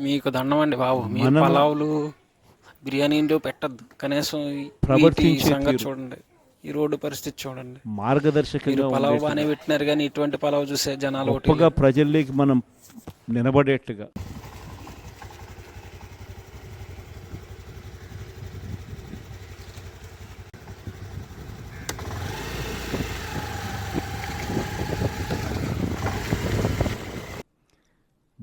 మీకు దండం అండి బాబు. మీరు మనం- పలావులు బిర్యానీలు పెట్టద్దు. కనీసం ఈ- వీటి ప్రవర్తించే సంగతి తీరు. చూడండి. ఈ రోడ్డు పరిస్థితి చూడండి. మీరు మార్గదర్శకంగా పలావ్ బాగానే పెట్టినారు కానీ ఇటువంటి పలావ్ చూసే జనాలు ఒకటి గొప్పగా ప్రజల్లోకి మనం నిలబడేట్టుగా.